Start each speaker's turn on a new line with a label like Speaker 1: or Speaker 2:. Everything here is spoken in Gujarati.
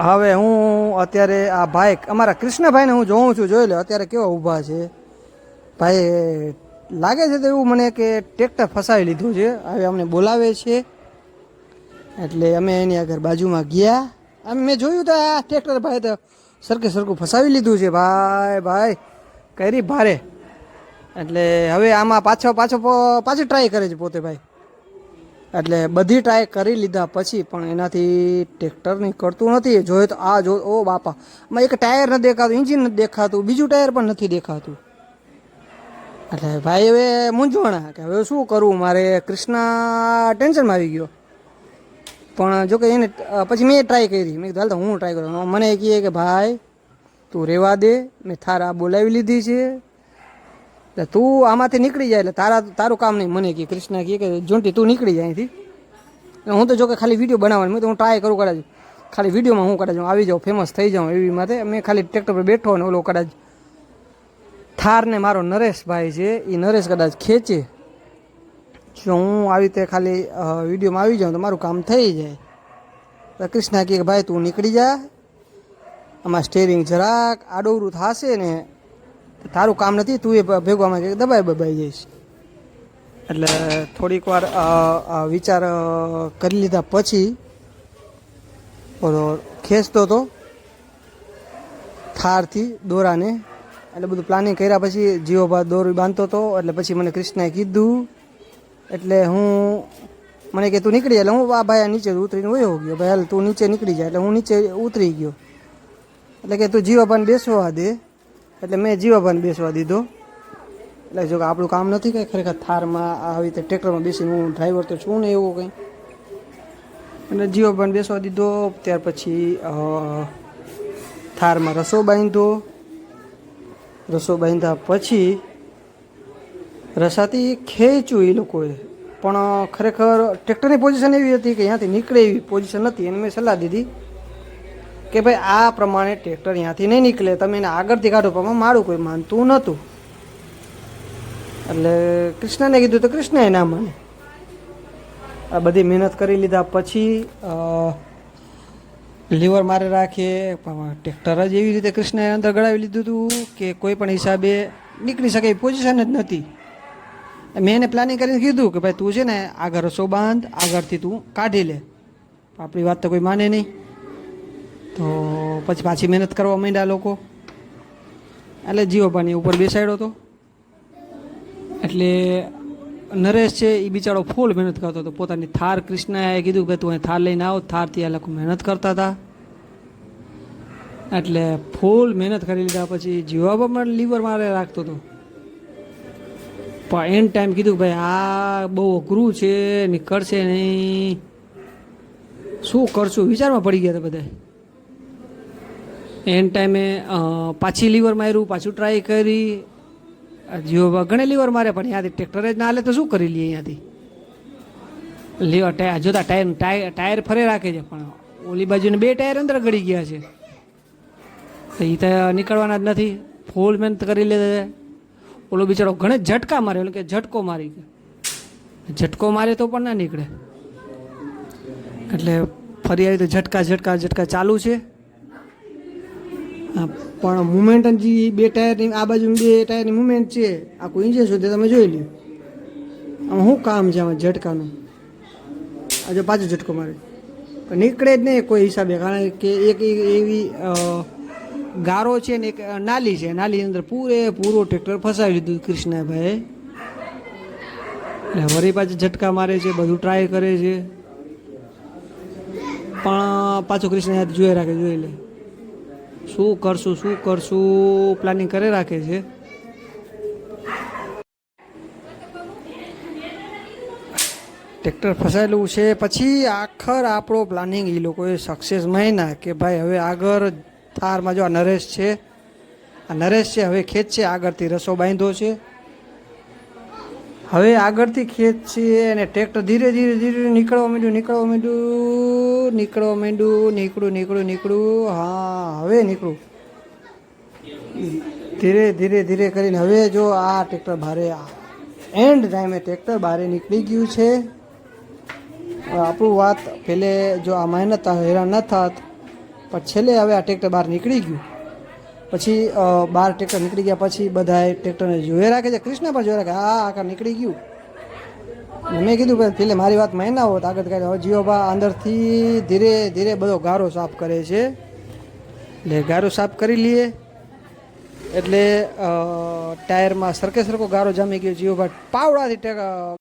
Speaker 1: હવે હું અત્યારે આ ભાઈ, અમારા કૃષ્ણભાઈને હું જોઉં છું, જોઈ લો, અત્યારે કેવા ઊભા છે. ભાઈ લાગે છે તો એવું મને કે ટ્રેક્ટર ફસાવી લીધું છે. હવે અમને બોલાવે છે. એટલે અમે એની આગળ બાજુમાં ગયા. અમે મેં જોયું તો આ ટ્રેક્ટર ભાઈ તો સરખે સરખું ફસાવી લીધું છે. ભાઈ ભાઈ, કરી ભારે. એટલે હવે આમાં પાછો પાછો પાછો ટ્રાય કરે છે પોતે ભાઈ. એટલે બધી ટ્રાય કરી લીધા પછી પણ એનાથી ટ્રેક્ટર નીકળતું નથી. જોયું તો આ જો, ઓ બાપા માં એક ટાયર નથી દેખાતું ઇન્જિન નથી દેખાતું, બીજું ટાયર પણ નથી દેખાતું. એટલે ભાઈ હવે મૂંઝવણા કે હવે શું કરવું મારે કૃષ્ણા ટેન્શનમાં આવી ગયો. પણ જો કે એને, પછી મેં ટ્રાય કરી. મેં કીધું તો હું ટ્રાય કરું. મને કહે કે, ભાઈ, તું રહેવા દે, મેં થારા બોલાવી લીધી છે. એટલે તું આમાંથી નીકળી જાય એટલે તારા તારું કામ નહીં. મને કે કૃષ્ણ કહે કે જોંટી, તું નીકળી જાય અહીંથી. હું તો જો કે ખાલી વીડિયો બનાવવાની મેં તો હું ટ્રાય કરું કદાચ. ખાલી વિડીયોમાં હું કદાચ આવી જાઉં ફેમસ થઈ જાઉં એવી માટે મેં ખાલી ટ્રેક્ટર પર બેઠો ને ઓલો કદાચ થારને મારો નરેશભાઈ છે એ નરેશ કદાચ ખેંચે. જો હું આવી રીતે ખાલી વિડીયોમાં આવી જાઉં તો મારું કામ થઈ જાય. તો કૃષ્ણા કહે કે ભાઈ તું નીકળી જા. આમાં સ્ટેરિંગ જરાક આડોવરું થશે ને તારું કામ નથી, તું એ ભેગો આમાં દબાઈ બબાઈ જઈશ. એટલે થોડીક વાર વિચાર કરી લીધા પછી ઓલો ખેંચતો હતો થારથી દોરાને, એટલે બધું પ્લાનિંગ કર્યા પછી જીવો બા દોરી બાંધતો હતો એટલે પછી મને કૃષ્ણએ કીધું, એટલે હું, મને કે તું નીકળી એટલે હું આ ભાઈ નીચે ઉતરીને વયો ગયો. ભાઈ હાલ તું નીચે નીકળી જાય એટલે હું નીચે ઉતરી ગયો. એટલે કે તું જીવાભાને બેસવા દે. એટલે મેં જીવાભાને બેસવા દીધો. એટલે જો કે આપણું કામ નથી કંઈ, ખરેખર થારમાં આવી રીતે ટ્રેક્ટરમાં બેસીને હું ડ્રાઈવર તો છું ને એવું કંઈ. એટલે જીવાભાને બેસવા દીધો, ત્યાર પછી થારમાં રસો બાંધ્યો. રસો બાંધ્યા પછી રસાથી ખેંચ્યું એ લોકોએ. પણ ખરેખર ટ્રેક્ટરની પોઝિશન એવી હતી કે અહીંયાથી નીકળે એવી પોઝિશન હતી એને મેં સલાહ દીધી. કે ભાઈ આ પ્રમાણે ટ્રેક્ટર અહીંયાથી નહીં નીકળે. તમે એને આગળથી કાઢો, પણ મારું કોઈ માનતું નહોતું. એટલે કૃષ્ણને કીધું તો કૃષ્ણ એના મને. આ બધી મહેનત કરી લીધા પછી લીવર મારે રાખીએ પણ ટ્રેક્ટર જ એવી રીતે કૃષ્ણએ અંદર ગળાવી લીધું હતું કે કોઈ પણ હિસાબે નીકળી શકે એ પોઝિશન જ નથી મેં એને પ્લાનિંગ કરીને કીધું કે ભાઈ તું છે ને આગળ રસો બાંધ, આગળથી તું કાઢી લે. આપણી વાત તો કોઈ માને નહીં. તો પછી પાછી મહેનત કરવા માંડ્યા લોકો. એટલે જીઓબાની ઉપર બેસાડ્યો હતો. એટલે નરેશ છે એ બિચારો ફૂલ મહેનત કરતો હતો. પોતાની થાર કૃષ્ણએ કીધું કે તું અહીં થાર લઈને આવો, થારથી આ લોકો મહેનત કરતા હતા. એટલે ફૂલ મહેનત કરી લીધા પછી જીવાબામાં લીવર મારે રાખતો હતો. પણ એન ટાઈમ કીધું ભાઈ, આ બહુ અઘરું છે, નીકળશે નહીં. શું કરશું? વિચારમાં પડી ગયા હતા બધા એન ટાઈમે પાછી લીવર માર્યું, પાછું ટ્રાય કરી. જીઓ ઘણે લીવર મારે, પણ ત્યાંથી ટ્રેક્ટર જ ના હાલે તો શું કરી લઈએ અહીંયાથી? લીવર ટાયર જોતા ટાયર ટાયર ફરે રાખે છે, પણ ઓલી બાજુને બે ટાયર અંદર ગળી ગયા છે. તો એ તો નીકળવાના જ નથી. ફૂલ મહેનત કરી લે ઓલો બિચારો ઘણે ઝટકા મારે એટલે કે ઝટકો મારી ઝટકો મારે તો પણ ના નીકળે. એટલે ફરી આવી તો ઝટકા ઝટકા ઝટકા ચાલુ છે. પણ મુમેન્ટ જે બે ટાયરની આ બાજુ બે ટાયરની મુમેન્ટ છે આખું ઇન્જિન સુધી તમે જોઈ લ્યો. આમાં શું કામ છે આમાં ઝટકાનું? આજે પાછો ઝટકો મારે. નીકળે જ નહીં કોઈ હિસાબે, કારણ કે એક એવી ગારો છે ને એક નાલી છે. નાલીની અંદર પૂરે પૂરો ટ્રેક્ટર ફસાવી લીધું કૃષ્ણભાઈ એટલે વળી પાછી ઝટકા મારે છે, બધું ટ્રાય કરે છે. પણ પાછું કૃષ્ણ જોઈ રાખે, જોઈ લે. શું કરશું શું કરશું? પ્લાનિંગ કરી રાખે છે. ટ્રેક્ટર ફસાયેલું છે. પછી આખર આપણો પ્લાનિંગ એ લોકોએ સક્સેસ માન્યા કે ભાઈ હવે આગળ થારમાં જો આ નરેશ છે, આ નરેશ છે, હવે ખેંચ છે, આગળથી રસો બાંધ્યો છે. હવે આગળથી ખેત છે અને ટ્રેક્ટર ધીરે ધીરે ધીરે નીકળવા માંડ્યું નીકળવા માંડ્યું નીકળવા માંડ્યું, નીકળું નીકળું નીકળું. હા, હવે નીકળું. ધીરે ધીરે ધીરે કરીને હવે જો આ ટ્રેક્ટર ભારે એન્ડ ટાઈમે ટ્રેક્ટર બહારે નીકળી ગયું છે. આપણું વાત પેલે જો આ મહેનત હેરાન ન થાત, પણ છેલ્લે હવે આ ટ્રેક્ટર બહાર નીકળી ગયું. પછી બાર ટ્રેક્ટર નીકળી ગયા પછી બધાએ ટ્રેક્ટરને જોઈ રાખે છે. કૃષ્ણ પણ જોઈ રાખે આ આખા નીકળી ગયું. મેં કીધું કે પેલે મારી વાત ના હોત. આગળ કાઢે. હવે જીઓબા અંદરથી ધીરે ધીરે બધો ગારો સાફ કરે છે. એટલે ગારો સાફ કરી લઈએ. એટલે ટાયરમાં સરખે સરખો ગારો જામી ગયો. જીઓબા પાવડાથી